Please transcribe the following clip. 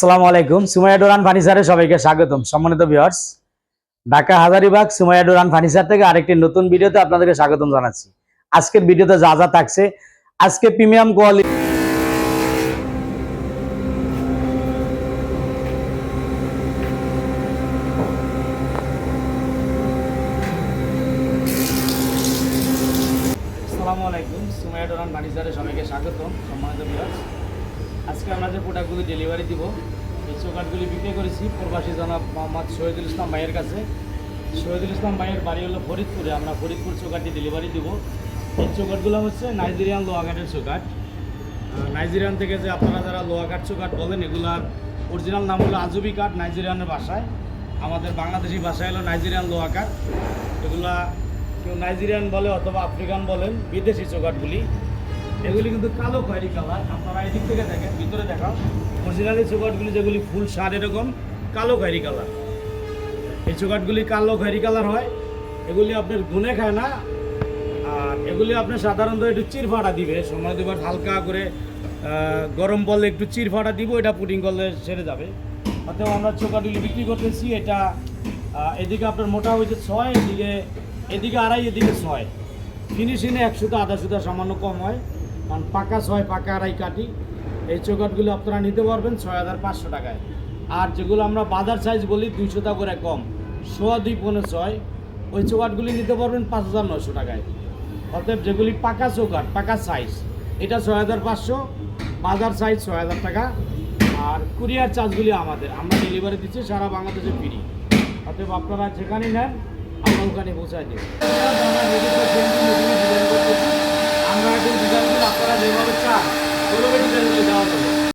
আসসালামু আলাইকুম। সুমাইয়া ডোরান ফার্নিচারে সবাইকে স্বাগতম। সম্মানিত ভিউয়ার্স ঢাকা হাজারিবাগ, সুমাইয়া ডোরান ফার্নিচার থেকে আরেকটি নতুন ভিডিওতে আপনাদেরকে স্বাগতম জানাচ্ছি। আজকের ভিডিওতে যা যা থাকছে, আজকে প্রিমিয়াম কোয়ালিটি আসসালামু আলাইকুম। সুমাইয়া ডোরান ফার্নিচারে সবাইকে স্বাগতম। সম্মানিত ভিউয়ার্স আজকে আমরা যে প্রোডাক্টগুলি ডেলিভারি দিব এই চৌকাটগুলি বিক্রি করেছি প্রবাসী জনাব মোহাম্মদ শহীদুল ইসলাম ভাইয়ের কাছে। শহীদুল ইসলাম ভাইয়ের বাড়ি হলো ফরিদপুরে আমরা ফরিদপুর চৌকাটটি ডেলিভারি দিব। এই চৌকাটগুলো হচ্ছে নাইজেরিয়ান চৌকাট আহ, নাইজেরিয়ান থেকে যে আপনারা যারা লোয়াঘাট চৌকাট বলেন এগুলার অরিজিনাল নাম হলো আজুবি কাঠ নাইজেরিয়ানের ভাষায় আমাদের বাংলাদেশি ভাষায় হলো নাইজেরিয়ান লোয়া কাঠ এগুলা কেউ নাইজেরিয়ান বলে অথবা আফ্রিকান বলেন বিদেশি চৌকাটগুলি এগুলি কিন্তু কালো খয়েরি কালার। আপনারা এদিক থেকে দেখেন, ভিতরে দেখাও। অরিজিনালি চৌকাটগুলি যেগুলি ফুল সার এরকম, কালো খয়েরি কালার। এই চৌকাটগুলি কালো খয়েরি কালার হয়। এগুলি আপনার গুনে খায় না। আর এগুলি আপনার সাধারণত একটু চিরফাটা দিবে। সময় দেবার হালকা করে গরম বললে একটু চিরফাটা দিব, এটা পুডিং করলে সেরে যাবে। অতএব আমরা চৌকাটগুলি বিক্রি করতেছি, এটা এদিকে আপনার মোটা হয়েছে ছয়, এদিকে এদিকে আড়াই, এদিকে ছয়। ফিনিশিংয়ে একশোটা আধা সুতা সামান্য কম হয়। কারণ পাকা ছয়, পাকা আড়াই কাটি এই চৌকাটগুলো আপনারা নিতে পারবেন ছয় হাজার পাঁচশো টাকায়। আর যেগুলো আমরা বাজার সাইজ বলি দুইশো টাকা করে কম। সোয়া দুই পনেরো ছয়। ওই চৌকাটগুলি নিতে পারবেন পাঁচ হাজার নশো টাকায়। অতএব যেগুলি পাকা চৌকাট পাকা সাইজ এটা ছয় হাজার পাঁচশো, বাজার সাইজ ছয় হাজার টাকা। আর কুরিয়ার চার্জগুলি আমাদের, আমরা ডেলিভারি দিচ্ছি সারা বাংলাদেশে ফ্রি অতএব আপনারা যেখানে নেন, আমরা ওখানে পৌঁছায় দিই